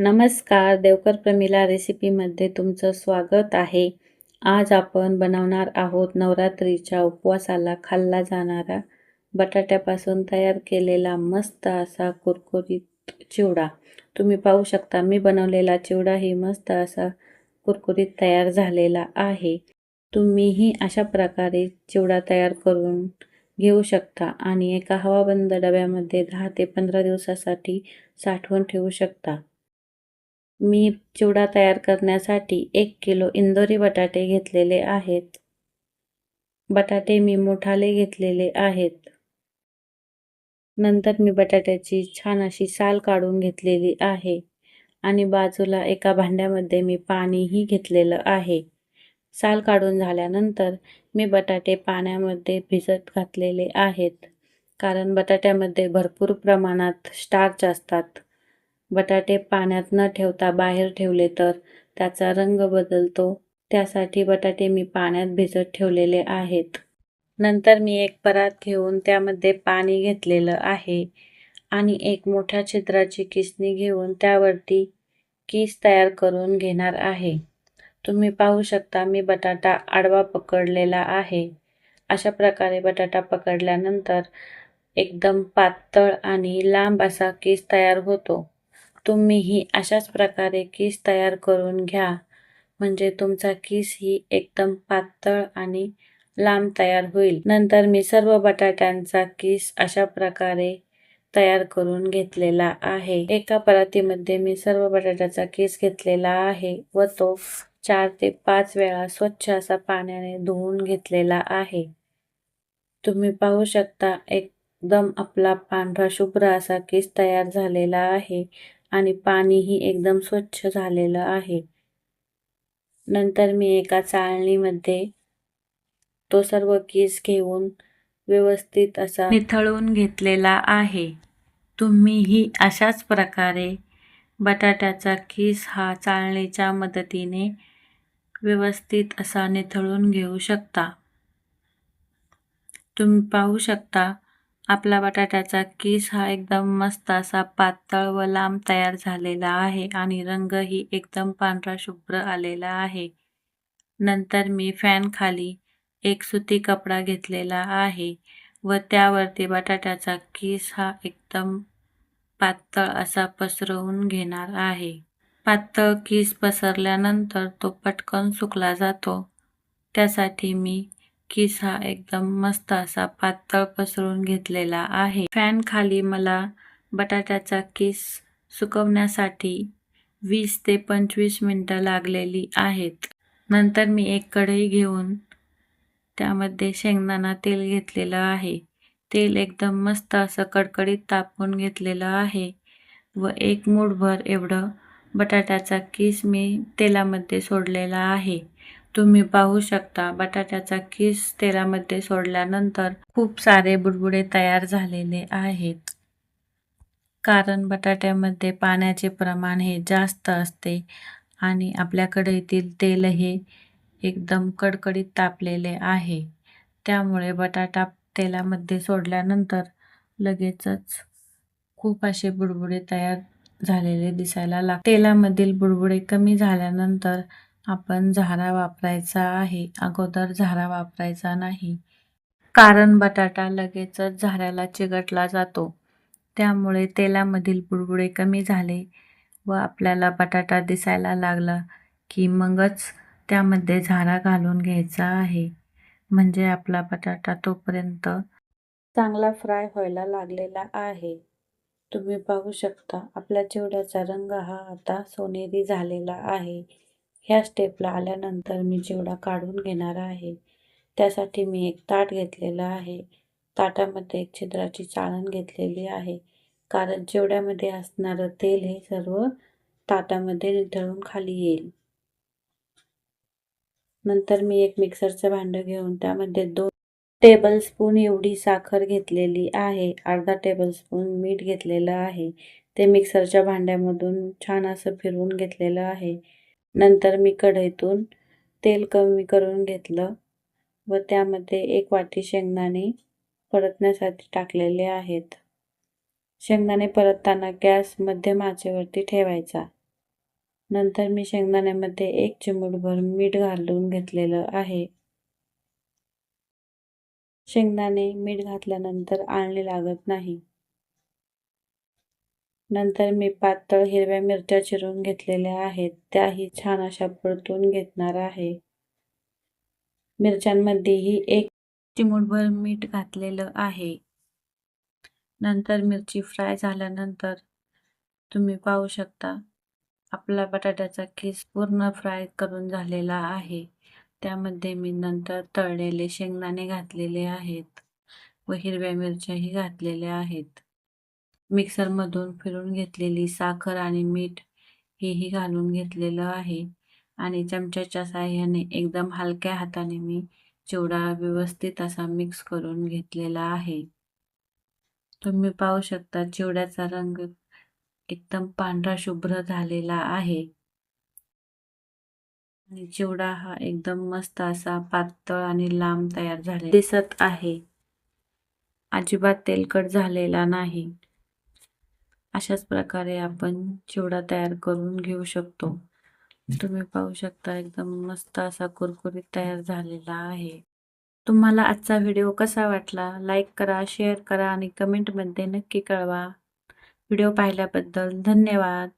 नमस्कार देवकर प्रमिला रेसिपीमध्ये तुमचं स्वागत आहे. आज आपण बनवणार आहोत नवरात्रीच्या उपवासाला खाल्ला जाणारा बटाट्यापासून तयार केलेला मस्त असा कुरकुरीत चिवडा. तुम्ही पाहू शकता मी बनवलेला चिवडा ही मस्त असा कुरकुरीत तयार झालेला आहे. तुम्हीही अशा प्रकारे चिवडा तयार करून घेऊ शकता आणि एका हवाबंद डब्यामध्ये दहा ते पंधरा दिवसासाठी साठवून ठेवू शकता. मी चिवडा तयार करण्यासाठी एक किलो इंदोरी बटाटे घेतलेले आहेत. बटाटे मी मोठाले घेतलेले आहेत. नंतर मी बटाट्याची छान अशी साल काढून घेतलेली आहे आणि बाजूला एका भांड्यामध्ये मी पाणीही घेतलेलं आहे. साल काढून झाल्यानंतर मी बटाटे पाण्यामध्ये भिजत घातलेले आहेत. कारण बटाट्यामध्ये भरपूर प्रमाणात स्टार्च असतात. बटाटे पाण्यात न ठेवता बाहेर ठेवले तर त्याचा रंग बदलतो. त्यासाठी बटाटे मी पाण्यात भिजत ठेवलेले आहेत. नंतर मी एक परात घेऊन त्यामध्ये पाणी घेतलेलं आहे आणि एक मोठ्या छिद्राची किसणी घेऊन त्यावरती किस तयार करून घेणार आहे. तुम्ही पाहू शकता मी बटाटा आडवा पकडलेला आहे. अशा प्रकारे बटाटा पकडल्यानंतर एकदम पातळ आणि लांब असा केस तयार होतो. तुम्हीही अशाच प्रकारे किस तयार करून घ्या. म्हणजे तुमचा किस ही एकदम पातळ आणि लांब तयार होईल. नंतर मी सर्व बटाट्यांचा किस अशा प्रकारे तयार करून घेतलेला आहे. एका परातीमध्ये मी सर्व बटाट्याचा केस घेतलेला आहे व तो चार ते पाच वेळा स्वच्छ असा पाण्याने धुवून घेतलेला आहे. तुम्ही पाहू शकता एकदम आपला पांढरा शुभ्र असा केस तयार झालेला आहे. आणि पाणीही एकदम स्वच्छ झालेलं आहे. नंतर मी एका चाळणीमध्ये तो सर्व केस घेऊन व्यवस्थित असा निथळून घेतलेला आहे. तुम्हीही अशाच प्रकारे बटाट्याचा केस हा चाळणीच्या मदतीने व्यवस्थित असा निथळून घेऊ शकता. तुम्ही पाहू शकता आपला बटाट्याचा किस हा एकदम मस्त असा पातळ व लांब तयार झालेला आहे आणि रंगही एकदम पांढरा शुभ्र आलेला आहे. नंतर मी फॅन खाली एक सुती कपडा घेतलेला आहे व त्यावरती बटाट्याचा किस हा एकदम पातळ असा पसरवून घेणार आहे. पातळ किस पसरल्यानंतर तो पटकन सुकला जातो. त्यासाठी मी किस हा एकदम मस्त असा पातळ पसरून घेतलेला आहे. फॅन खाली मला बटाट्याचा किस सुकवण्यासाठी वीस ते पंचवीस मिनटं लागलेली आहेत. नंतर मी एक कढई घेऊन त्यामध्ये शेंगदाणा तेल घेतलेलं आहे. तेल एकदम मस्त असं कडकडीत तापवून घेतलेलं आहे व एक मूठभर एवढं बटाट्याचा किस मी तेलामध्ये सोडलेला आहे. तुम्ही पाहू शकता बटाट्याचा किस तेलामध्ये सोडल्यानंतर खूप सारे बुडबुडे तयार झालेले आहेत. कारण बटाट्यामध्ये पाण्याचे प्रमाण हे जास्त असते आणि आपल्याकडे येथील तेल हे एकदम कडकडीत तापलेले आहे. त्यामुळे बटाटा तेलामध्ये सोडल्यानंतर लगेचच खूप असे बुडबुडे तयार झालेले दिसायला लाग तेलामधील बुडबुडे कमी झाल्यानंतर आपण झारा वापरायचा आहे. अगोदर झारा वापरायचा नाही. कारण बटाटा लगेचच झाऱ्याला चिकटला जातो. त्यामुळे तेलामधील बुडबुडे कमी झाले व आपल्याला बटाटा दिसायला लागला की मगच त्यामध्ये झारा घालून घ्यायचा आहे. म्हणजे आपला बटाटा तोपर्यंत चांगला फ्राय व्हायला लागलेला आहे. तुम्ही पाहू शकता आपल्या चिवड्याचा रंग हा आता सोनेरी झालेला आहे. ह्या स्टेपला आल्यानंतर मी चिवडा काढून घेणार आहे त्यासाठी मी एक ताट घेतलेलं आहे. ताटामध्ये एक छिद्राची चाळण घेतलेली आहे. कारण चिवड्यामध्ये असणारं तेल हे सर्व ताटामध्ये निथळून खाली येईल. नंतर मी एक मिक्सरचं भांडं घेऊन त्यामध्ये दोन टेबलस्पून एवढी साखर घेतलेली आहे. अर्धा टेबलस्पून मीठ घेतलेलं आहे. ते मिक्सरच्या भांड्यामधून छान असं फिरवून घेतलेलं आहे. नंतर मी कढईतून तेल कमी करून घेतलं व त्यामध्ये एक वाटी शेंगदाणे परतण्यासाठी टाकलेले आहेत. शेंगदाणे परतताना गॅस मध्यम आचेवरती ठेवायचा. नंतर मी शेंगदाण्यामध्ये एक चिमूटभर मीठ घालून घेतलेलं आहे. शेंगदाणे मीठ घातल्यानंतर आळणी लागत नाही. नंतर मी पातळ हिरव्या मिरच्या चिरून घेतलेल्या आहेत. त्याही छान अशा परतून घेतणार आहे. मिरच्यांमध्येही एक चिमूटभर मीठ घातलेलं आहे. नंतर मिरची फ्राय झाल्यानंतर तुम्ही पाहू शकता आपला बटाट्याचा केस पूर्ण फ्राय करून झालेला आहे. त्यामध्ये मी नंतर तळलेले शेंगदाणे घातलेले आहेत व हिरव्या मिरच्याही घातलेल्या आहेत. मिक्सरमधून फिरून घेतलेली साखर आणि मीठ हेही घालून घेतलेलं आहे. आणि चमच्याच्या साह्याने एकदम हलक्या हाताने मी चिवडा व्यवस्थित असा मिक्स करून घेतलेला आहे. तुम्ही पाहू शकता चिवड्याचा रंग एकदम पांढरा शुभ्र झालेला आहे. आणि चिवडा हा एकदम मस्त असा पातळ आणि लांब तयार झाले दिसत आहे. अजिबात तेलकट झालेला नाही. अशाच प्रकारे आपण चिवडा तयार करून घेऊ शकतो. तुम्ही पाहू शकता एकदम मस्त असा कुरकुरीत तयार झालेला आहे. तुम्हाला आजचा व्हिडिओ कसा वाटला? लाईक करा शेअर करा आणि कमेंटमध्ये नक्की कळवा. व्हिडिओ पाहिल्याबद्दल धन्यवाद.